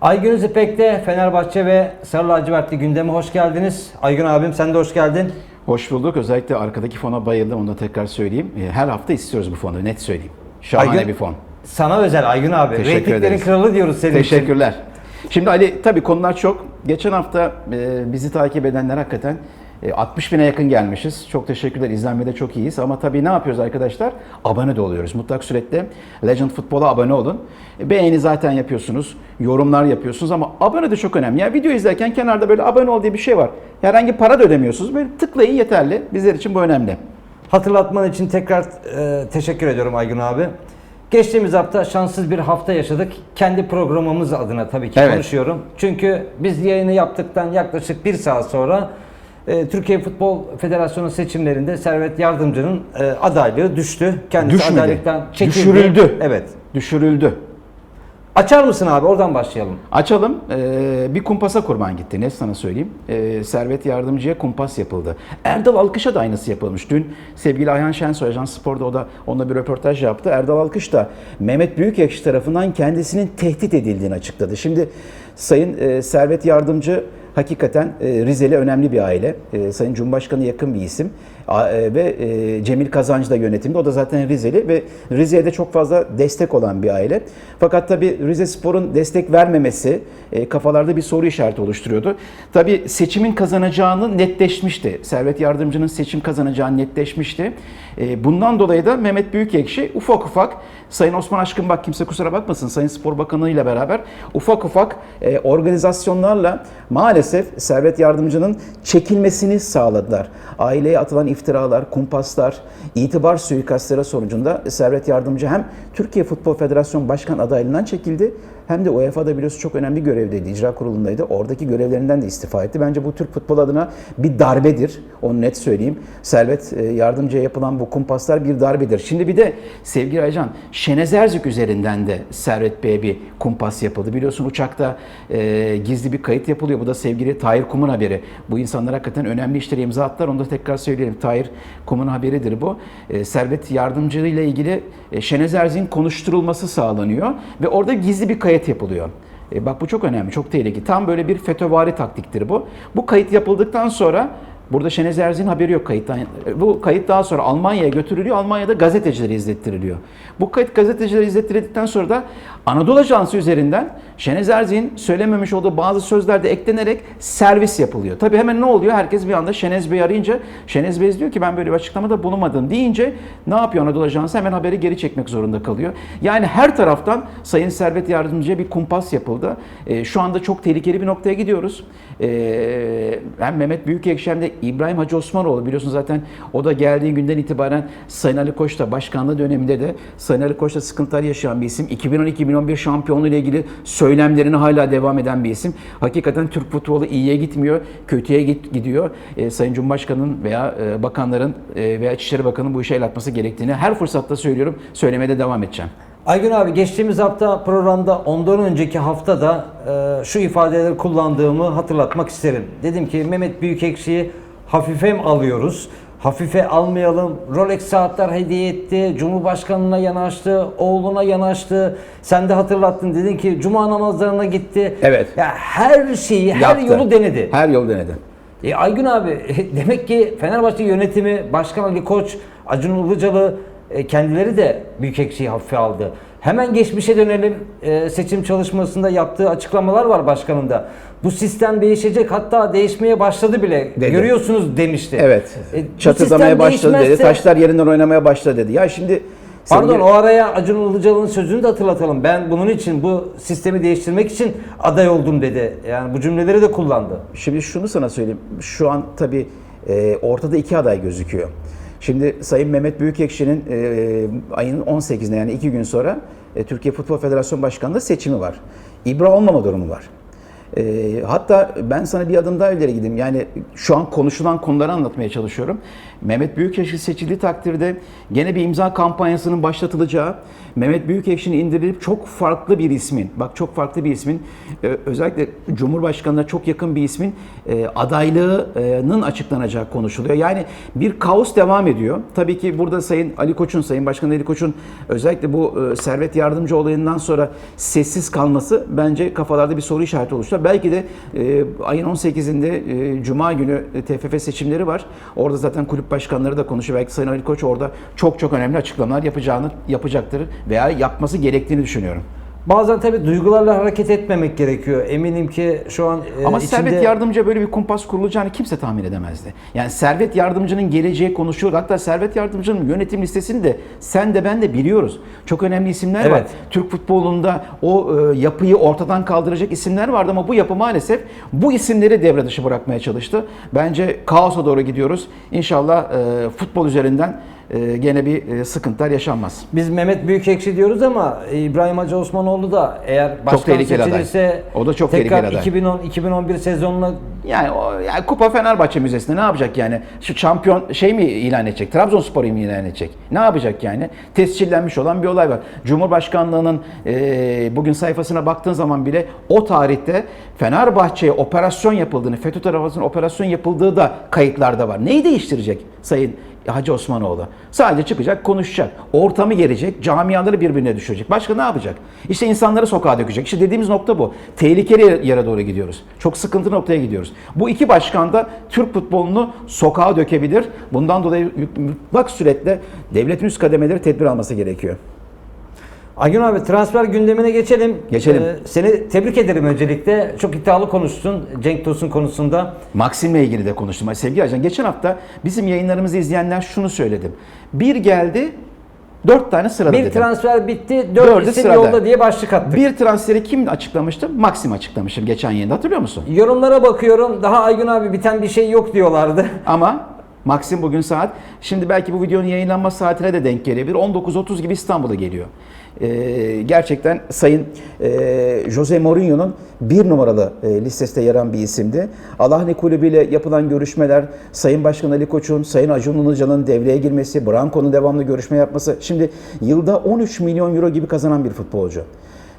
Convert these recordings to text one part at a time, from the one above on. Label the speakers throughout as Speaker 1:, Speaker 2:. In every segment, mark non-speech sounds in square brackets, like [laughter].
Speaker 1: Aygün İpek'te Fenerbahçe ve Sarı Lacivertli gündeme hoş geldiniz. Aygün abim sen de hoş geldin.
Speaker 2: Hoş bulduk. Özellikle arkadaki fona bayıldım. Onu da tekrar söyleyeyim. E, Her hafta istiyoruz bu fonu. Net söyleyeyim. Şahane
Speaker 1: Aygün-
Speaker 2: bir fon.
Speaker 1: Sana özel Aygün abi.
Speaker 2: Teşekkür
Speaker 1: Reytinglerin
Speaker 2: ederiz.
Speaker 1: kralı diyoruz senin için.
Speaker 2: Teşekkürler. Şimdi Ali tabii konular çok. Geçen hafta e, bizi takip edenler hakikaten 60 bine yakın gelmişiz. Çok teşekkürler. İzlenmede çok iyiyiz. Ama tabii ne yapıyoruz arkadaşlar? Abone de oluyoruz. Mutlak surette Legend Futbol'a abone olun. E, Beğeni zaten yapıyorsunuz. Yorumlar yapıyorsunuz ama abone de çok önemli. Yani video izlerken kenarda böyle abone ol diye bir şey var. Herhangi para da ödemiyorsunuz. Böyle tıklayın yeterli. Bizler için bu önemli.
Speaker 1: Hatırlatman için tekrar e, teşekkür ediyorum Aygün abi. Geçtiğimiz hafta şanssız bir hafta yaşadık. Kendi programımız adına tabii ki
Speaker 2: Evet.
Speaker 1: konuşuyorum. Çünkü biz yayını yaptıktan yaklaşık bir saat sonra e, Türkiye Futbol Federasyonu seçimlerinde Servet Yardımcı'nın e, adaylığı düştü. Kendisi
Speaker 2: Düşmedi.
Speaker 1: adaylıktan çekildi.
Speaker 2: Düşürüldü.
Speaker 1: Evet.
Speaker 2: Düşürüldü.
Speaker 1: Açar mısın abi? Oradan başlayalım.
Speaker 2: Açalım. Ee, bir kumpasa kurban gitti. Ne sana söyleyeyim. Ee, Servet Yardımcı'ya kumpas yapıldı. Erdal Alkış'a da aynısı yapılmış. Dün sevgili Ayhan Şensoy, Ajans Spor'da o da onunla bir röportaj yaptı. Erdal Alkış da Mehmet Büyükekşi tarafından kendisinin tehdit edildiğini açıkladı. Şimdi Sayın e, Servet Yardımcı hakikaten e, Rizeli önemli bir aile. E, Sayın Cumhurbaşkanı yakın bir isim. E, ve e, Cemil Kazancı da yönetimde. O da zaten Rizeli ve Rize'ye de çok fazla destek olan bir aile. Fakat tabii Rize Spor'un destek vermemesi e, kafalarda bir soru işareti oluşturuyordu. Tabii seçimin kazanacağını netleşmişti. Servet Yardımcı'nın seçim kazanacağı netleşmişti. Bundan dolayı da Mehmet Büyükekşi ufak ufak Sayın Osman Aşkın bak kimse kusura bakmasın Sayın Spor Bakanı ile beraber ufak ufak organizasyonlarla maalesef Servet Yardımcı'nın çekilmesini sağladılar. Aileye atılan iftiralar, kumpaslar, itibar suikastları sonucunda Servet Yardımcı hem Türkiye Futbol Federasyonu Başkan adaylığından çekildi hem de UEFA'da biliyorsun çok önemli görevdeydi. İcra kurulundaydı. Oradaki görevlerinden de istifa etti. Bence bu Türk futbol adına bir darbedir. Onu net söyleyeyim. Servet e, Yardımcı'ya yapılan bu kumpaslar bir darbedir. Şimdi bir de sevgili Aycan, Şenez Erzük üzerinden de Servet Bey'e bir kumpas yapıldı. Biliyorsun uçakta e, gizli bir kayıt yapılıyor. Bu da sevgili Tahir Kum'un haberi. Bu insanlar hakikaten önemli işlere imza attılar. Onu da tekrar söyleyelim. Tahir Kum'un haberidir bu. E, Servet Yardımcı ile ilgili e, Şenez Erzik'in konuşturulması sağlanıyor ve orada gizli bir kayıt yapılıyor. E, bak bu çok önemli, çok tehlikeli. Tam böyle bir FETÖ'vari taktiktir bu. Bu kayıt yapıldıktan sonra Burada Şenez Erzik'in haberi yok kayıttan. E, Bu kayıt daha sonra Almanya'ya götürülüyor. Almanya'da gazetecilere izlettiriliyor. Bu kayıt gazetecilere izlettirildikten sonra da Anadolu Ajansı üzerinden Şenez Erzik'in söylememiş olduğu bazı sözler de eklenerek servis yapılıyor. Tabii hemen ne oluyor? Herkes bir anda Şenez Bey'i arayınca Şenez Bey diyor ki ben böyle bir açıklamada bulunmadım deyince ne yapıyor Anadolu Ajansı? Hemen haberi geri çekmek zorunda kalıyor. Yani her taraftan Sayın Servet Yardımcı'ya bir kumpas yapıldı. E, şu anda çok tehlikeli bir noktaya gidiyoruz. E, hem Mehmet Büyükekşi İbrahim Hacı Osmanoğlu biliyorsunuz zaten o da geldiği günden itibaren Sayın Ali Koç da başkanlığı döneminde de Sayın Ali Koç da sıkıntılar yaşayan bir isim. 2012-2011 şampiyonluğu ile ilgili söylemlerine hala devam eden bir isim. Hakikaten Türk futbolu iyiye gitmiyor, kötüye git, gidiyor. E, Sayın Cumhurbaşkanı'nın veya e, bakanların e, veya İçişleri Bakanı'nın bu işe el atması gerektiğini her fırsatta söylüyorum. Söylemeye de devam edeceğim.
Speaker 1: Aygün abi geçtiğimiz hafta programda ondan önceki haftada e, şu ifadeleri kullandığımı hatırlatmak isterim. Dedim ki Mehmet Büyükekşi'yi hafife mi alıyoruz? Hafife almayalım. Rolex saatler hediye etti. Cumhurbaşkanına yanaştı. Oğluna yanaştı. Sen de hatırlattın. Dedin ki cuma namazlarına gitti.
Speaker 2: Evet.
Speaker 1: Ya her şeyi, her
Speaker 2: Yaptı.
Speaker 1: yolu denedi.
Speaker 2: Her yol denedi.
Speaker 1: E Aygün abi [laughs] demek ki Fenerbahçe yönetimi, Başkan Ali Koç, Acun Ilıcalı e, kendileri de Büyükekşi'yi hafife aldı. Hemen geçmişe dönelim. E, seçim çalışmasında yaptığı açıklamalar var başkanın da. Bu sistem değişecek hatta değişmeye başladı bile.
Speaker 2: Dedi.
Speaker 1: Görüyorsunuz demişti.
Speaker 2: Evet.
Speaker 1: E,
Speaker 2: Çatırdamaya başladı dedi. Taşlar yerinden oynamaya başladı dedi. Ya şimdi
Speaker 1: Pardon
Speaker 2: sevgili-
Speaker 1: o araya Acun Ilıcalı'nın sözünü de hatırlatalım. Ben bunun için bu sistemi değiştirmek için aday oldum dedi. Yani bu cümleleri de kullandı.
Speaker 2: Şimdi şunu sana söyleyeyim. Şu an tabii e, ortada iki aday gözüküyor. Şimdi Sayın Mehmet Büyükekşi'nin e, ayın 18'inde yani iki gün sonra e, Türkiye Futbol Federasyonu Başkanlığı seçimi var. İbra olmama durumu var. Ee, hatta ben sana bir adım daha ileri gideyim. Yani şu an konuşulan konuları anlatmaya çalışıyorum. Mehmet Büyükekşi seçildiği takdirde gene bir imza kampanyasının başlatılacağı, Mehmet Büyükekşi'nin indirilip çok farklı bir ismin, bak çok farklı bir ismin, e, özellikle Cumhurbaşkanı'na çok yakın bir ismin e, adaylığının açıklanacağı konuşuluyor. Yani bir kaos devam ediyor. Tabii ki burada Sayın Ali Koç'un, Sayın Başkan Ali Koç'un özellikle bu e, servet yardımcı olayından sonra sessiz kalması bence kafalarda bir soru işareti oluşturuyor. Belki de e, ayın 18'inde e, Cuma günü e, TFF seçimleri var. Orada zaten kulüp başkanları da konuşuyor. Belki Sayın Ali Koç orada çok çok önemli açıklamalar yapacağını yapacaktır veya yapması gerektiğini düşünüyorum.
Speaker 1: Bazen tabii duygularla hareket etmemek gerekiyor. Eminim ki şu an e,
Speaker 2: Ama
Speaker 1: içinde...
Speaker 2: Servet Yardımcı'ya böyle bir kumpas kurulacağını kimse tahmin edemezdi. Yani Servet Yardımcı'nın geleceği konuşuyor. Hatta Servet Yardımcı'nın yönetim listesini de sen de ben de biliyoruz. Çok önemli isimler var.
Speaker 1: Evet.
Speaker 2: Türk futbolunda o e, yapıyı ortadan kaldıracak isimler vardı ama bu yapı maalesef bu isimleri devre dışı bırakmaya çalıştı. Bence kaosa doğru gidiyoruz. İnşallah e, futbol üzerinden e, gene bir e, sıkıntılar yaşanmaz.
Speaker 1: Biz Mehmet Büyükekşi diyoruz ama İbrahim Hacı Osmanoğlu da eğer başkan
Speaker 2: tehlikeli aday.
Speaker 1: seçilirse
Speaker 2: O da çok
Speaker 1: tekrar
Speaker 2: tehlikeli aday.
Speaker 1: 2010-2011 sezonuna
Speaker 2: Yani, o, yani Kupa Fenerbahçe Müzesi'nde ne yapacak yani? Şu şampiyon şey mi ilan edecek? Trabzonspor'u mu ilan edecek? Ne yapacak yani? Tescillenmiş olan bir olay var. Cumhurbaşkanlığının e, bugün sayfasına baktığın zaman bile o tarihte Fenerbahçe'ye operasyon yapıldığını, FETÖ tarafından operasyon yapıldığı da kayıtlarda var. Neyi değiştirecek Sayın Hacı Osmanoğlu? Sadece çıkacak, konuşacak. Ortamı gelecek, camiaları birbirine düşürecek. Başka ne yapacak? İşte insanları sokağa dökecek. İşte dediğimiz nokta bu. Tehlikeli yere doğru gidiyoruz. Çok sıkıntı noktaya gidiyoruz. Bu iki başkan da Türk futbolunu sokağa dökebilir. Bundan dolayı mutlak suretle devletin üst kademeleri tedbir alması gerekiyor.
Speaker 1: Aygun abi transfer gündemine geçelim.
Speaker 2: Geçelim.
Speaker 1: Ee, seni tebrik ederim öncelikle. Çok iddialı konuştun Cenk Tosun konusunda.
Speaker 2: Maxim'le ilgili de konuştum. Sevgili Ajan geçen hafta bizim yayınlarımızı izleyenler şunu söyledim. Bir geldi, dört tane sırada
Speaker 1: Bir
Speaker 2: dedim.
Speaker 1: transfer bitti,
Speaker 2: Dördü
Speaker 1: dört isim
Speaker 2: sırada.
Speaker 1: yolda diye başlık attık.
Speaker 2: Bir transferi kim açıklamıştı? Maxim açıklamıştım geçen yayında hatırlıyor musun?
Speaker 1: Yorumlara bakıyorum. Daha Aygun abi biten bir şey yok diyorlardı. [laughs]
Speaker 2: Ama Maxim bugün saat, şimdi belki bu videonun yayınlanma saatine de denk gelebilir. 19.30 gibi İstanbul'a geliyor. Ee, gerçekten Sayın e, Jose Mourinho'nun bir numaralı e, listesinde yer bir isimdi. Alahne Kulübü ile yapılan görüşmeler, Sayın Başkan Ali Koç'un, Sayın Acun Ilıcalı'nın devreye girmesi, Branco'nun devamlı görüşme yapması. Şimdi yılda 13 milyon euro gibi kazanan bir futbolcu.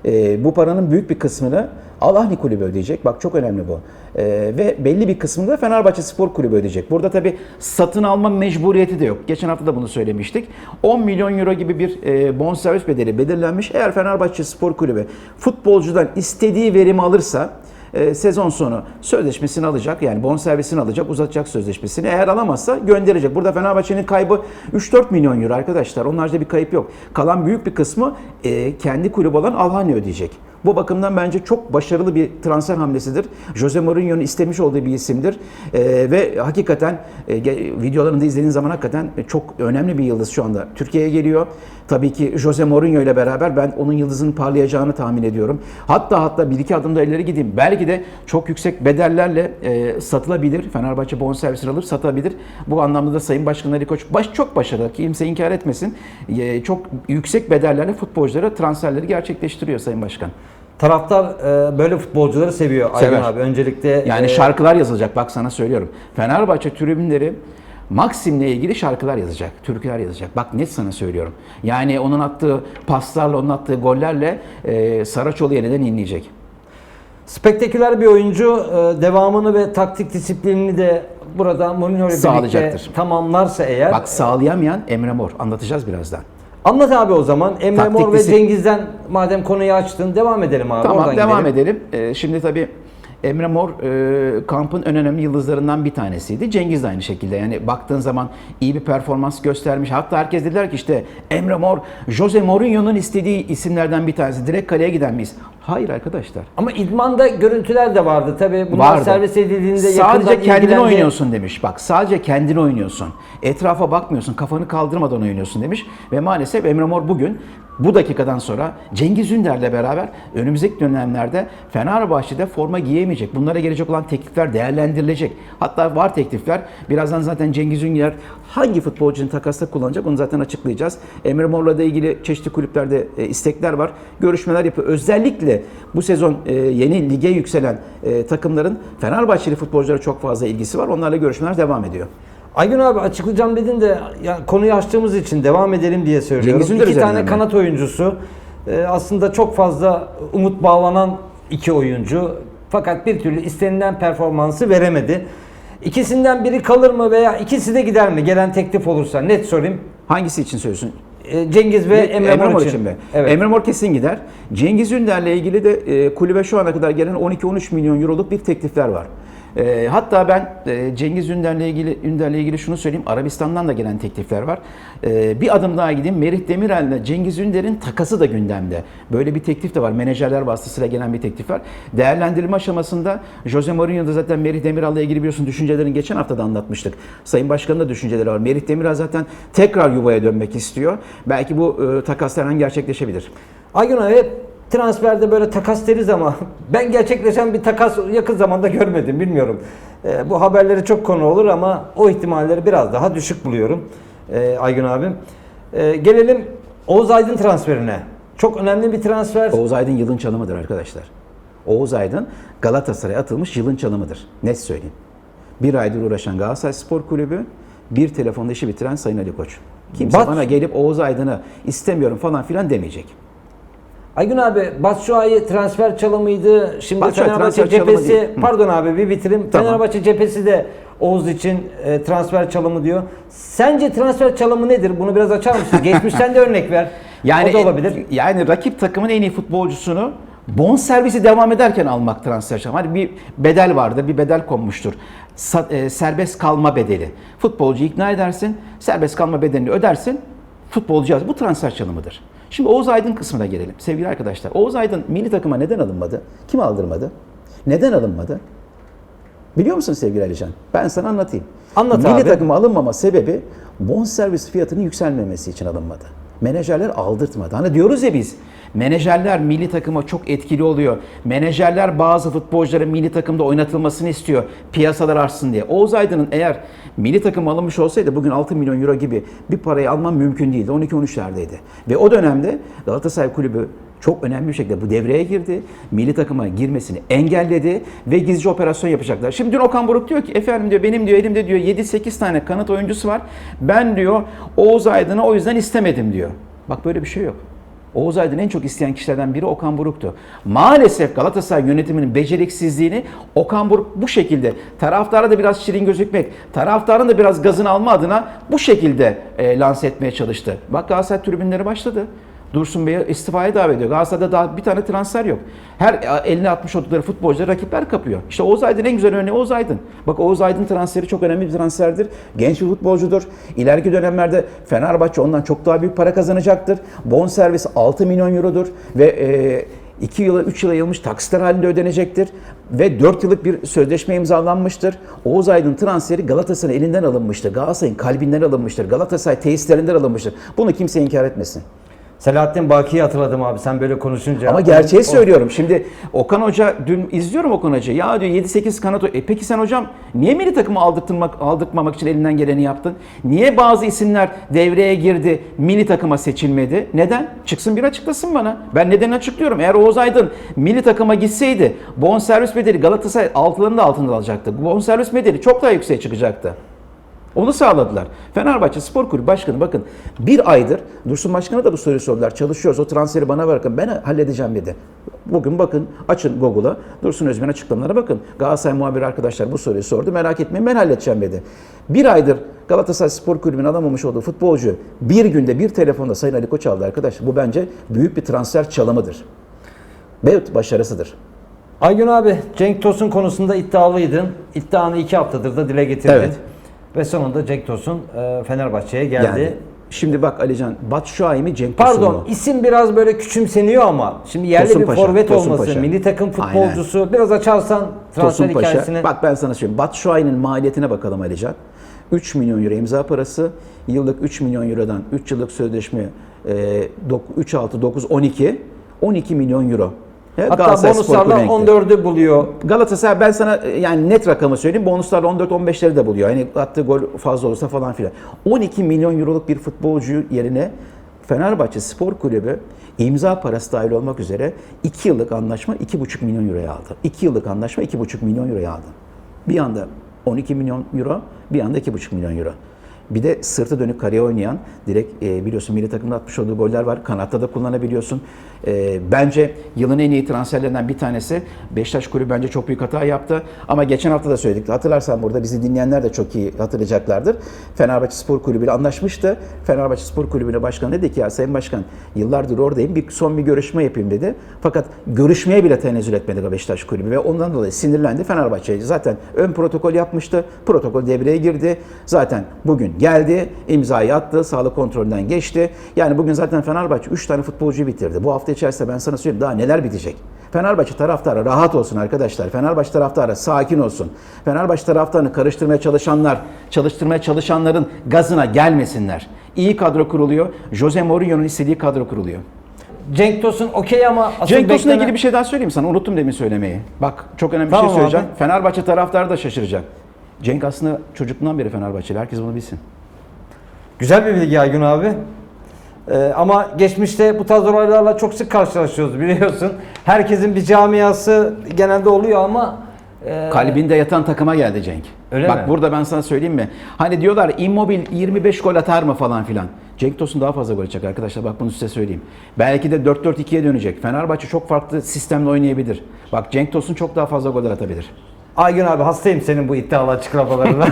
Speaker 2: E, bu paranın büyük bir kısmını Alahni Kulübü ödeyecek. Bak çok önemli bu. E, ve belli bir kısmını da Fenerbahçe Spor Kulübü ödeyecek. Burada tabi satın alma mecburiyeti de yok. Geçen hafta da bunu söylemiştik. 10 milyon euro gibi bir e, bonservis bedeli belirlenmiş. Eğer Fenerbahçe Spor Kulübü futbolcudan istediği verimi alırsa e, sezon sonu sözleşmesini alacak. Yani bonservisini alacak, uzatacak sözleşmesini. Eğer alamazsa gönderecek. Burada Fenerbahçe'nin kaybı 3-4 milyon euro arkadaşlar. Onlarda bir kayıp yok. Kalan büyük bir kısmı e, kendi kulübü olan Alhani ödeyecek. Bu bakımdan bence çok başarılı bir transfer hamlesidir. Jose Mourinho'nun istemiş olduğu bir isimdir. E, ve hakikaten e, videolarını da izlediğin zaman hakikaten çok önemli bir yıldız şu anda Türkiye'ye geliyor. Tabii ki Jose Mourinho ile beraber ben onun yıldızının parlayacağını tahmin ediyorum. Hatta hatta bir iki adım da ileri gideyim. Belki de çok yüksek bedellerle e, satılabilir. Fenerbahçe bonservisini alır satabilir. Bu anlamda da Sayın Başkan Ali Koç baş, çok başarılı. Kimse inkar etmesin. E, çok yüksek bedellerle futbolculara transferleri gerçekleştiriyor Sayın Başkan.
Speaker 1: Taraftar e, böyle futbolcuları seviyor
Speaker 2: Sever.
Speaker 1: abi. Öncelikle
Speaker 2: Yani
Speaker 1: e,
Speaker 2: şarkılar yazılacak bak sana söylüyorum. Fenerbahçe tribünleri Maxim'le ilgili şarkılar yazacak, türküler yazacak. Bak net sana söylüyorum. Yani onun attığı paslarla, onun attığı gollerle e, Saraçoğlu yeniden inleyecek.
Speaker 1: spektaküler bir oyuncu e, devamını ve taktik disiplinini de burada Mourinho ile birlikte tamamlarsa eğer.
Speaker 2: Bak sağlayamayan Emre Mor. Anlatacağız birazdan.
Speaker 1: Anlat abi o zaman. Emre Mor ve
Speaker 2: disiplin-
Speaker 1: Cengiz'den madem konuyu açtın devam edelim abi.
Speaker 2: Tamam
Speaker 1: Oradan
Speaker 2: devam
Speaker 1: gidelim.
Speaker 2: edelim. Ee, şimdi tabii Emre Mor e, kampın en önemli yıldızlarından bir tanesiydi. Cengiz de aynı şekilde. Yani baktığın zaman iyi bir performans göstermiş. Hatta herkes dediler ki işte Emre Mor, Jose Mourinho'nun istediği isimlerden bir tanesi. Direkt kaleye giden miyiz? Hayır arkadaşlar.
Speaker 1: Ama idmanda görüntüler de vardı. Tabii bunlar
Speaker 2: Vardı.
Speaker 1: servis edildiğinde
Speaker 2: Sadece kendini
Speaker 1: ilgilendi.
Speaker 2: oynuyorsun demiş. Bak sadece kendini oynuyorsun. Etrafa bakmıyorsun. Kafanı kaldırmadan oynuyorsun demiş. Ve maalesef Emre Mor bugün bu dakikadan sonra Cengiz Ünder'le beraber önümüzdeki dönemlerde Fenerbahçe'de forma giyemeyecek. Bunlara gelecek olan teklifler değerlendirilecek. Hatta var teklifler. Birazdan zaten Cengiz Ünder hangi futbolcunun takasta kullanacak onu zaten açıklayacağız. Emre Mor'la da ilgili çeşitli kulüplerde e, istekler var. Görüşmeler yapıyor. Özellikle bu sezon e, yeni lige yükselen e, takımların Fenerbahçeli futbolculara çok fazla ilgisi var. Onlarla görüşmeler devam ediyor.
Speaker 1: Aygün abi açıklayacağım dedin de ya, konuyu açtığımız için devam edelim diye söylüyorum.
Speaker 2: Cengiz Ünder
Speaker 1: İki tane
Speaker 2: mi?
Speaker 1: kanat oyuncusu e, aslında çok fazla umut bağlanan iki oyuncu fakat bir türlü istenilen performansı veremedi. İkisinden biri kalır mı veya ikisi de gider mi gelen teklif olursa net sorayım.
Speaker 2: Hangisi için söylüyorsun?
Speaker 1: E, Cengiz ve Emre, Mor için.
Speaker 2: mi?
Speaker 1: Evet.
Speaker 2: Emre Mor kesin gider. Cengiz Ünder'le ilgili de e, kulübe şu ana kadar gelen 12-13 milyon euroluk bir teklifler var. E, hatta ben e, Cengiz Ünder'le ilgili Ünder'le ilgili şunu söyleyeyim. Arabistan'dan da gelen teklifler var. E, bir adım daha gideyim. Merih Demirel'le Cengiz Ünder'in takası da gündemde. Böyle bir teklif de var. Menajerler vasıtasıyla gelen bir teklif var. Değerlendirme aşamasında Jose Mourinho da zaten Merih Demirel'le ilgili biliyorsun düşüncelerini geçen hafta da anlatmıştık. Sayın Başkan'ın da düşünceleri var. Merih Demirel zaten tekrar yuvaya dönmek istiyor. Belki bu e, takas hemen gerçekleşebilir.
Speaker 1: Aygün hep transferde böyle takas deriz ama [laughs] ben gerçekleşen bir takas yakın zamanda görmedim bilmiyorum. E, bu haberleri çok konu olur ama o ihtimalleri biraz daha düşük buluyorum e, Aygün abim. E, gelelim Oğuz Aydın transferine. Çok önemli bir transfer.
Speaker 2: Oğuz Aydın yılın çalımıdır arkadaşlar. Oğuz Aydın Galatasaray'a atılmış yılın çalımıdır. Net söyleyeyim. Bir aydır uğraşan Galatasaray Spor Kulübü bir telefonda işi bitiren Sayın Ali Koç. Kimse
Speaker 1: Bat-
Speaker 2: bana gelip Oğuz Aydın'ı istemiyorum falan filan demeyecek.
Speaker 1: Aygün abi Batshuayi transfer çalımıydı. Şimdi
Speaker 2: Batshuayi
Speaker 1: Fenerbahçe cephesi pardon abi bir bitireyim.
Speaker 2: Tamam.
Speaker 1: Fenerbahçe cephesi de Oğuz için e, transfer çalımı diyor. Sence transfer çalımı nedir? Bunu biraz açar mısın? [laughs] Geçmişten de örnek ver.
Speaker 2: Yani
Speaker 1: o da olabilir.
Speaker 2: Yani rakip takımın en iyi futbolcusunu bon servisi devam ederken almak transfer çalımı. Hani bir bedel vardır, bir bedel konmuştur. Sa- e, serbest kalma bedeli. Futbolcuyu ikna edersin, serbest kalma bedelini ödersin. Futbolcu yaz. Bu transfer çalımıdır. Şimdi Oğuz Aydın kısmına gelelim sevgili arkadaşlar. Oğuz Aydın milli takıma neden alınmadı? Kim aldırmadı? Neden alınmadı? Biliyor musun sevgili Alican? Ben sana anlatayım.
Speaker 1: Anlat
Speaker 2: Milli
Speaker 1: abi.
Speaker 2: takıma alınmama sebebi bonservis fiyatının yükselmemesi için alınmadı. Menajerler aldırtmadı. Hani diyoruz ya biz menajerler milli takıma çok etkili oluyor. Menajerler bazı futbolcuların milli takımda oynatılmasını istiyor. Piyasalar artsın diye. Oğuz Aydın'ın eğer milli takım alınmış olsaydı bugün 6 milyon euro gibi bir parayı alman mümkün değildi. 12-13'lerdeydi. Ve o dönemde Galatasaray Kulübü çok önemli bir şekilde bu devreye girdi. Milli takıma girmesini engelledi ve gizlice operasyon yapacaklar. Şimdi dün Okan Buruk diyor ki efendim diyor benim diyor elimde diyor 7-8 tane kanat oyuncusu var. Ben diyor Oğuz Aydın'ı o yüzden istemedim diyor. Bak böyle bir şey yok. Oğuz Aydın en çok isteyen kişilerden biri Okan Buruk'tu. Maalesef Galatasaray yönetiminin beceriksizliğini Okan Buruk bu şekilde taraftara da biraz şirin gözükmek, taraftarın da biraz gazını alma adına bu şekilde e, lanse etmeye çalıştı. Bak Galatasaray tribünleri başladı. Dursun Bey'i istifaya davet ediyor. Galatasaray'da daha bir tane transfer yok. Her eline atmış oldukları futbolcuları rakipler kapıyor. İşte Oğuz Aydın en güzel örneği Oğuz Aydın. Bak Oğuz Aydın transferi çok önemli bir transferdir. Genç bir futbolcudur. İleriki dönemlerde Fenerbahçe ondan çok daha büyük para kazanacaktır. Bonservis 6 milyon eurodur ve e, 2 yıla 3 yıla yayılmış taksitler halinde ödenecektir. Ve 4 yıllık bir sözleşme imzalanmıştır. Oğuz Aydın transferi Galatasaray'ın elinden alınmıştır. Galatasaray'ın kalbinden alınmıştır. Galatasaray tesislerinden alınmıştır. Bunu kimse inkar etmesin.
Speaker 1: Selahattin Baki'yi hatırladım abi sen böyle konuşunca.
Speaker 2: Ama gerçeği
Speaker 1: o-
Speaker 2: söylüyorum. Şimdi Okan Hoca dün izliyorum Okan Hoca. Ya diyor 7-8 kanat. E peki sen hocam niye milli takımı aldırtmak, aldırtmamak için elinden geleni yaptın? Niye bazı isimler devreye girdi, milli takıma seçilmedi? Neden? Çıksın bir açıklasın bana. Ben neden açıklıyorum. Eğer Oğuz Aydın milli takıma gitseydi bonservis bedeli Galatasaray altılarını da altında alacaktı. Bonservis bedeli çok daha yükseğe çıkacaktı. Onu sağladılar. Fenerbahçe Spor Kulübü Başkanı bakın bir aydır Dursun Başkan'a da bu soruyu sordular. Çalışıyoruz o transferi bana bırakın ben halledeceğim dedi. Bugün bakın açın Google'a Dursun Özmen açıklamalara bakın. Galatasaray muhabiri arkadaşlar bu soruyu sordu. Merak etmeyin ben halledeceğim dedi. Bir aydır Galatasaray Spor Kulübü'nün alamamış olduğu futbolcu bir günde bir telefonda Sayın Ali Koç aldı arkadaşlar. Bu bence büyük bir transfer çalımıdır. Ve başarısıdır.
Speaker 1: Aygün abi Cenk Tosun konusunda iddialıydın. İddianı iki haftadır da dile getirdin.
Speaker 2: Evet.
Speaker 1: Ve sonunda Cenk Tosun e, Fenerbahçe'ye geldi.
Speaker 2: Yani şimdi bak Alican Batshuayi mi Cenk Tosun
Speaker 1: Pardon
Speaker 2: mu?
Speaker 1: isim biraz böyle küçümseniyor ama şimdi yerli
Speaker 2: Tosun
Speaker 1: bir
Speaker 2: Paşa,
Speaker 1: forvet
Speaker 2: Tosun
Speaker 1: olması,
Speaker 2: Paşa.
Speaker 1: milli takım
Speaker 2: Aynen.
Speaker 1: futbolcusu biraz açarsan transfer
Speaker 2: Tosun Paşa.
Speaker 1: hikayesini.
Speaker 2: Bak ben sana söyleyeyim. Batshuayi'nin maliyetine bakalım Alican. 3 milyon euro imza parası, yıllık 3 milyon eurodan 3 yıllık sözleşme e, 3, 6, 9, 12. 12 milyon euro. E,
Speaker 1: Hatta
Speaker 2: gitti.
Speaker 1: 14'ü buluyor.
Speaker 2: Galatasaray ben sana e, yani net rakamı söyleyeyim. Bonuslarla 14-15'leri de buluyor. Yani attığı gol fazla olursa falan filan. 12 milyon euroluk bir futbolcu yerine Fenerbahçe Spor Kulübü imza parası dahil olmak üzere 2 yıllık anlaşma 2,5 milyon euroya aldı. 2 yıllık anlaşma 2,5 milyon euroya aldı. Bir anda 12 milyon euro, bir anda 2,5 milyon euro. Bir de sırtı dönük kareye oynayan, direkt e, biliyorsun milli takımda atmış olduğu goller var. Kanatta da kullanabiliyorsun. E, bence yılın en iyi transferlerinden bir tanesi. Beşiktaş kulübü bence çok büyük hata yaptı. Ama geçen hafta da söyledik. Hatırlarsan burada bizi dinleyenler de çok iyi hatırlayacaklardır. Fenerbahçe Spor Kulübü ile anlaşmıştı. Fenerbahçe Spor Kulübü'ne başkan dedi ki ya Sayın Başkan yıllardır oradayım. Bir son bir görüşme yapayım dedi. Fakat görüşmeye bile tenezzül etmedi Beşiktaş Kulübü ve ondan dolayı sinirlendi Fenerbahçe. Zaten ön protokol yapmıştı. Protokol devreye girdi. Zaten bugün geldi, imzayı attı, sağlık kontrolünden geçti. Yani bugün zaten Fenerbahçe 3 tane futbolcuyu bitirdi. Bu hafta içerisinde ben sana söyleyeyim daha neler bitecek. Fenerbahçe taraftarı rahat olsun arkadaşlar. Fenerbahçe taraftarı sakin olsun. Fenerbahçe taraftarını karıştırmaya çalışanlar, çalıştırmaya çalışanların gazına gelmesinler. İyi kadro kuruluyor. Jose Mourinho'nun istediği kadro kuruluyor.
Speaker 1: Cenk Tosun okey ama asıl
Speaker 2: Cenk Tosun'la
Speaker 1: beklenen-
Speaker 2: ilgili bir şey daha söyleyeyim sana. Unuttum demin söylemeyi. Bak çok önemli bir
Speaker 1: Tamam
Speaker 2: şey söyleyeceğim.
Speaker 1: abi.
Speaker 2: Fenerbahçe taraftarı da şaşıracak. Cenk aslında çocukluğundan beri Fenerbahçeli. Herkes bunu bilsin.
Speaker 1: Güzel bir bilgi Aygün abi. Ee, ama geçmişte bu tarz olaylarla çok sık karşılaşıyoruz biliyorsun. Herkesin bir camiası genelde oluyor ama e,
Speaker 2: Kalbinde yatan takıma geldi Cenk.
Speaker 1: Öyle
Speaker 2: Bak
Speaker 1: mi?
Speaker 2: burada ben sana söyleyeyim mi? Hani diyorlar Immobile 25 gol atar mı falan filan. Cenk Tosun daha fazla gol atacak arkadaşlar. Bak bunu size söyleyeyim. Belki de 4-4-2'ye dönecek. Fenerbahçe çok farklı sistemle oynayabilir. Bak Cenk Tosun çok daha fazla gol atabilir.
Speaker 1: Aygün abi hastayım senin bu iddialı açıklamalarına.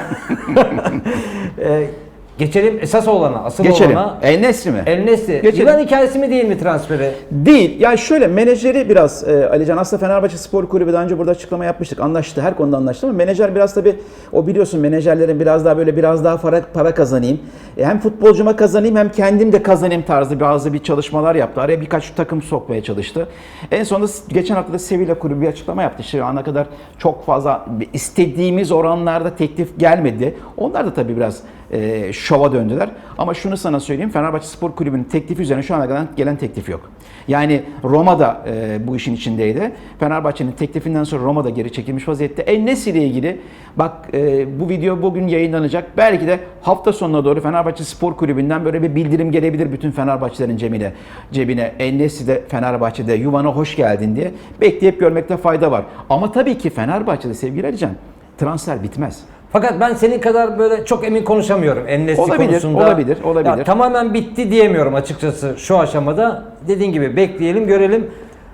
Speaker 1: [laughs] Geçelim esas olana, asıl
Speaker 2: Geçelim.
Speaker 1: olana.
Speaker 2: El Nesri mi?
Speaker 1: El Nesri.
Speaker 2: Geçelim.
Speaker 1: Yılan hikayesi mi değil mi transferi?
Speaker 2: Değil. Ya şöyle menajeri biraz e, Alican aslında Fenerbahçe Spor Kulübü daha önce burada açıklama yapmıştık. Anlaştı. Her konuda anlaştı ama menajer biraz tabii o biliyorsun menajerlerin biraz daha böyle biraz daha para, para kazanayım. E, hem futbolcuma kazanayım hem kendim de kazanayım tarzı bazı bir çalışmalar yaptı. Araya birkaç takım sokmaya çalıştı. En sonunda geçen hafta da Sevilla Kulübü bir açıklama yaptı. Şu ana kadar çok fazla istediğimiz oranlarda teklif gelmedi. Onlar da tabii biraz e, şova döndüler. Ama şunu sana söyleyeyim. Fenerbahçe Spor Kulübü'nün teklifi üzerine şu ana kadar gelen teklif yok. Yani Roma da e, bu işin içindeydi. Fenerbahçe'nin teklifinden sonra Roma da geri çekilmiş vaziyette. En ile ilgili bak e, bu video bugün yayınlanacak. Belki de hafta sonuna doğru Fenerbahçe Spor Kulübü'nden böyle bir bildirim gelebilir bütün Fenerbahçelerin cebine. cebine. En de Fenerbahçe'de yuvana hoş geldin diye bekleyip görmekte fayda var. Ama tabii ki Fenerbahçe'de sevgili Alican transfer bitmez.
Speaker 1: Fakat ben senin kadar böyle çok emin konuşamıyorum Ennesi
Speaker 2: Olabilir,
Speaker 1: konusunda.
Speaker 2: olabilir, olabilir.
Speaker 1: Ya, tamamen bitti diyemiyorum açıkçası şu aşamada. Dediğin gibi bekleyelim, görelim.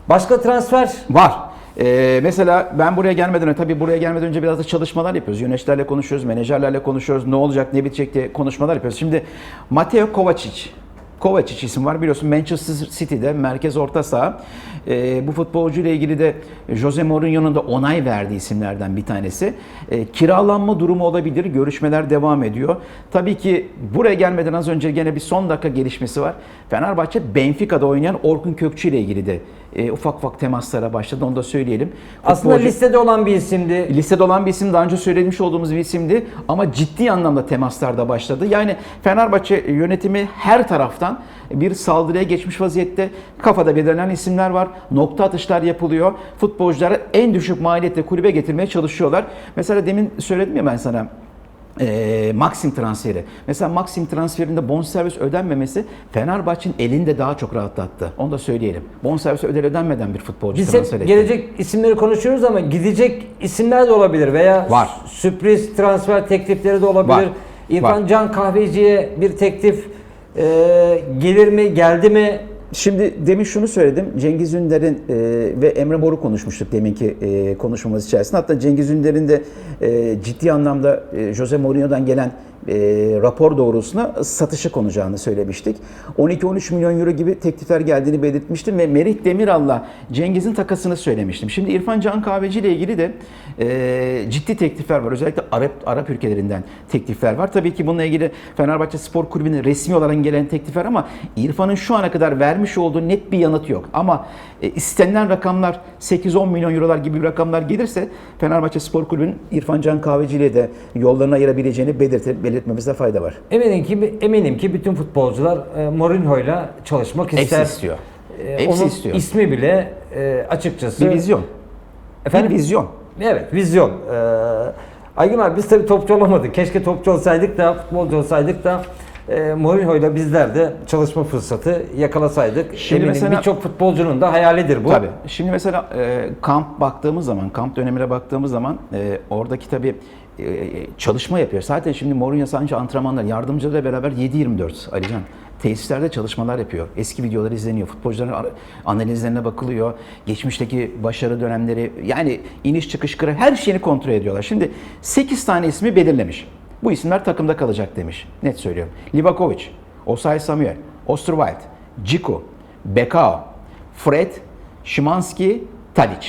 Speaker 1: Başka transfer
Speaker 2: Var. Ee, mesela ben buraya gelmeden önce, tabii buraya gelmeden önce biraz da çalışmalar yapıyoruz. Yöneticilerle konuşuyoruz, menajerlerle konuşuyoruz. Ne olacak, ne bitecek diye konuşmalar yapıyoruz. Şimdi Mateo Kovacic. Kovacic isim var biliyorsun Manchester City'de merkez orta saha. Ee, bu futbolcu ile ilgili de Jose Mourinho'nun da onay verdiği isimlerden bir tanesi. Ee, kiralanma durumu olabilir. Görüşmeler devam ediyor. Tabii ki buraya gelmeden az önce gene bir son dakika gelişmesi var. Fenerbahçe Benfica'da oynayan Orkun Kökçü ile ilgili de e, ufak ufak temaslara başladı. Onu da söyleyelim.
Speaker 1: aslında
Speaker 2: Futbolcu-
Speaker 1: listede olan bir isimdi.
Speaker 2: Listede olan bir isim daha önce söylemiş olduğumuz bir isimdi ama ciddi anlamda temaslarda başladı. Yani Fenerbahçe yönetimi her taraftan bir saldırıya geçmiş vaziyette. Kafada belirlenen isimler var. Nokta atışlar yapılıyor. Futbolcuları en düşük maliyette kulübe getirmeye çalışıyorlar. Mesela demin söyledim ya ben sana e, Maxim transferi. Mesela Maxim transferinde bonservis ödenmemesi Fenerbahçe'nin elinde daha çok rahatlattı. Onu da söyleyelim. Bonservis ödel ödenmeden bir futbolcu
Speaker 1: Biz
Speaker 2: transfer
Speaker 1: hep
Speaker 2: etti.
Speaker 1: gelecek isimleri konuşuyoruz ama gidecek isimler de olabilir veya
Speaker 2: Var.
Speaker 1: sürpriz transfer teklifleri de olabilir.
Speaker 2: Var.
Speaker 1: İrfan
Speaker 2: Var.
Speaker 1: Can Kahveci'ye bir teklif e, gelir mi, geldi mi?
Speaker 2: Şimdi demin şunu söyledim. Cengiz Ünder'in e, ve Emre Mor'u konuşmuştuk deminki e, konuşmamız içerisinde. Hatta Cengiz Ünder'in de e, ciddi anlamda e, Jose Mourinho'dan gelen e, rapor doğrultusunda satışı konacağını söylemiştik. 12-13 milyon euro gibi teklifler geldiğini belirtmiştim ve Merih Demiral'la Cengiz'in takasını söylemiştim. Şimdi İrfan Can Kahveci ile ilgili de e, ciddi teklifler var. Özellikle Arap Arap ülkelerinden teklifler var. Tabii ki bununla ilgili Fenerbahçe Spor Kulübü'ne resmi olarak gelen teklifler ama İrfan'ın şu ana kadar vermiş olduğu net bir yanıt yok. Ama e, istenilen rakamlar 8-10 milyon eurolar gibi rakamlar gelirse Fenerbahçe Spor Kulübü'nün İrfan Can Kahveci ile de yollarını ayırabileceğini belirtir, belirtmemizde fayda var.
Speaker 1: Eminim ki eminim ki bütün futbolcular e, Mourinho'yla çalışmak
Speaker 2: Hepsi
Speaker 1: ister.
Speaker 2: istiyor.
Speaker 1: E,
Speaker 2: Hepsi
Speaker 1: onun
Speaker 2: istiyor.
Speaker 1: ismi bile e, açıkçası
Speaker 2: Bir vizyon.
Speaker 1: Efendim?
Speaker 2: Bir vizyon.
Speaker 1: Evet, vizyon. Ee, Aygün abi biz tabii topçu olamadık. Keşke topçu olsaydık da, futbolcu olsaydık da e, Mourinho'yla bizler de çalışma fırsatı yakalasaydık.
Speaker 2: Şimdi
Speaker 1: Eminim
Speaker 2: mesela-
Speaker 1: birçok futbolcunun da hayalidir bu.
Speaker 2: Tabii. Şimdi mesela e, kamp baktığımız zaman, kamp dönemine baktığımız zaman e, oradaki tabii e, çalışma yapıyor. Zaten şimdi Mourinho sadece antrenmanlar, yardımcılarıyla beraber 7-24 Alican. Tesislerde çalışmalar yapıyor. Eski videolar izleniyor. Futbolcuların ar- analizlerine bakılıyor. Geçmişteki başarı dönemleri, yani iniş çıkış kırı her şeyini kontrol ediyorlar. Şimdi 8 tane ismi belirlemiş. Bu isimler takımda kalacak demiş. Net söylüyorum. Livakovic, Osay Samuel, Osterwald, Ciku, Bekao, Fred, Şimanski, Tadic.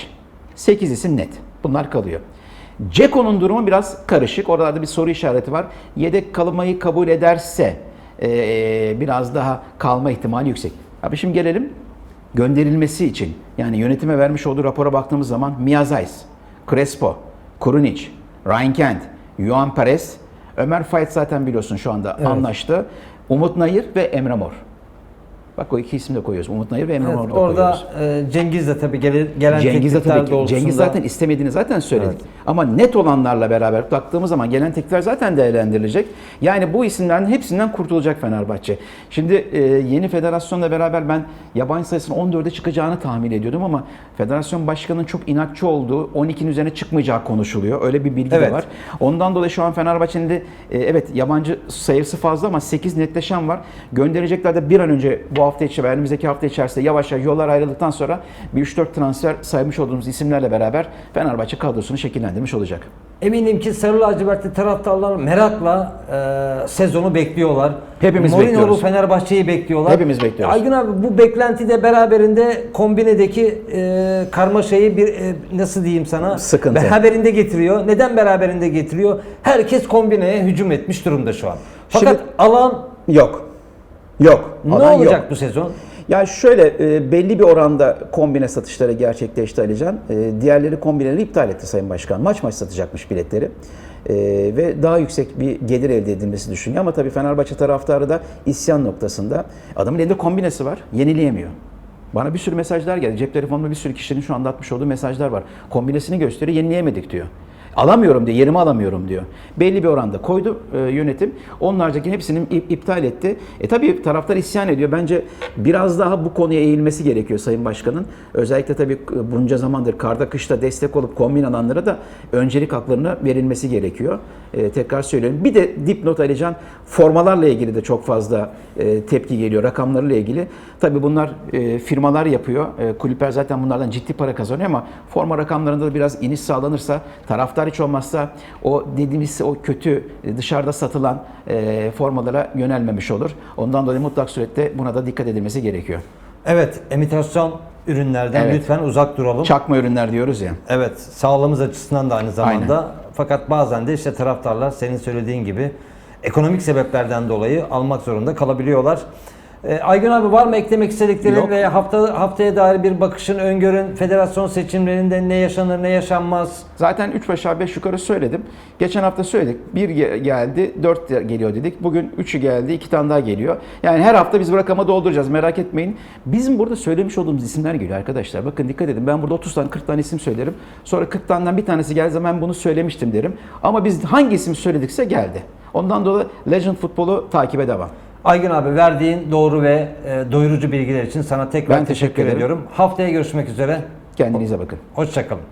Speaker 2: 8 isim net. Bunlar kalıyor. Ceko'nun durumu biraz karışık. Oralarda bir soru işareti var. Yedek kalmayı kabul ederse eee, biraz daha kalma ihtimali yüksek. Abi şimdi gelelim gönderilmesi için. Yani yönetime vermiş olduğu rapora baktığımız zaman Miazais, Crespo, Kurunic, Ryan Kent, Juan Perez, Ömer Fayet zaten biliyorsun şu anda anlaştı. Umut Nayır ve Emre Mor. Bak o iki isim de koyuyoruz. Umut Nayır ve Emre
Speaker 1: Evet,
Speaker 2: Mor'u da
Speaker 1: orada
Speaker 2: koyuyoruz.
Speaker 1: e, Cengiz de tabii gele- gelen
Speaker 2: Cengiz de tabii ki. Cengiz zaten istemediğini zaten söyledik. Ama net olanlarla beraber baktığımız zaman gelen teklifler zaten değerlendirilecek. Yani bu isimlerin hepsinden kurtulacak Fenerbahçe. Şimdi e, yeni federasyonla beraber ben yabancı sayısının 14'e çıkacağını tahmin ediyordum ama federasyon başkanının çok inatçı olduğu 12'nin üzerine çıkmayacağı konuşuluyor. Öyle bir bilgi de
Speaker 1: Evet.
Speaker 2: var. Ondan dolayı şu an Fenerbahçe'nin de e, evet yabancı sayısı fazla ama 8 netleşen var. Gönderecekler de bir an önce bu hafta içi ve önümüzdeki hafta içerisinde yavaş yavaş yollar ayrıldıktan sonra bir 3-4 transfer saymış olduğumuz isimlerle beraber Fenerbahçe kadrosunu şekillendirmiş olacak.
Speaker 1: Eminim ki Sarı Lacivertli taraftarlar merakla e, sezonu bekliyorlar.
Speaker 2: Hepimiz
Speaker 1: Mourinho'lu
Speaker 2: bekliyoruz.
Speaker 1: Fenerbahçe'yi bekliyorlar.
Speaker 2: Hepimiz bekliyoruz.
Speaker 1: Aygün abi bu beklenti de beraberinde kombinedeki e, karmaşayı bir e, nasıl diyeyim sana
Speaker 2: Sıkıntı.
Speaker 1: beraberinde getiriyor. Neden beraberinde getiriyor? Herkes kombineye hücum etmiş durumda şu an. Fakat
Speaker 2: Şimdi-
Speaker 1: alan
Speaker 2: Yok. Yok.
Speaker 1: ne
Speaker 2: Alan
Speaker 1: olacak
Speaker 2: yok.
Speaker 1: bu sezon?
Speaker 2: Ya şöyle e, belli bir oranda kombine satışları gerçekleşti Alican. E, diğerleri kombineleri iptal etti Sayın Başkan. Maç maç satacakmış biletleri. E, ve daha yüksek bir gelir elde edilmesi düşünüyor. Ama tabii Fenerbahçe taraftarı da isyan noktasında. Adamın elinde kombinesi var, yenileyemiyor. Bana bir sürü mesajlar geldi. Cep telefonumda bir sürü kişinin şu anda atmış olduğu mesajlar var. Kombinesini gösteriyor, yenileyemedik diyor. Alamıyorum diyor, yerimi alamıyorum diyor. Belli bir oranda koydu e, yönetim. Onlarcaki hepsini ip- iptal etti. E tabii taraftar isyan ediyor. Bence biraz daha bu konuya eğilmesi gerekiyor Sayın Başkan'ın. Özellikle tabii e, bunca zamandır karda kışta destek olup kombin alanlara da öncelik haklarına verilmesi gerekiyor. E, tekrar söylüyorum. Bir de dipnot Alican formalarla ilgili de çok fazla e, tepki geliyor rakamlarla ilgili. Tabii bunlar e, firmalar yapıyor. E, kulüpler zaten bunlardan ciddi para kazanıyor ama forma rakamlarında da biraz iniş sağlanırsa taraftar hiç olmazsa o dediğimiz o kötü e, dışarıda satılan e, formalara yönelmemiş olur. Ondan dolayı mutlak surette buna da dikkat edilmesi gerekiyor.
Speaker 1: Evet, imitasyon ürünlerden
Speaker 2: Evet.
Speaker 1: lütfen uzak duralım.
Speaker 2: Çakma ürünler diyoruz ya.
Speaker 1: Evet, sağlığımız açısından da aynı zamanda. Fakat bazen de işte taraftarlar senin söylediğin gibi ekonomik sebeplerden dolayı almak zorunda kalabiliyorlar. Ee, Aygün abi var mı eklemek istediklerin
Speaker 2: Yok.
Speaker 1: veya hafta haftaya dair bir bakışın, öngörün, federasyon seçimlerinde ne yaşanır, ne yaşanmaz?
Speaker 2: Zaten 3 aşağı 5 yukarı söyledim. Geçen hafta söyledik. 1 geldi, 4 geliyor dedik. Bugün 3'ü geldi, 2 tane daha geliyor. Yani her hafta biz bu rakamı dolduracağız merak etmeyin. Bizim burada söylemiş olduğumuz isimler geliyor arkadaşlar. Bakın dikkat edin. Ben burada 30 tane 40 tane isim söylerim. Sonra 40 taneden bir tanesi geldiği zaman bunu söylemiştim derim. Ama biz hangi isim söyledikse geldi. Ondan dolayı Legend futbolu takibe devam.
Speaker 1: Aygün abi verdiğin doğru ve e, doyurucu bilgiler için sana tekrar
Speaker 2: Ben
Speaker 1: teşekkür,
Speaker 2: teşekkür ederim.
Speaker 1: ediyorum. Haftaya görüşmek üzere.
Speaker 2: Kendinize bakın.
Speaker 1: Hoşçakalın.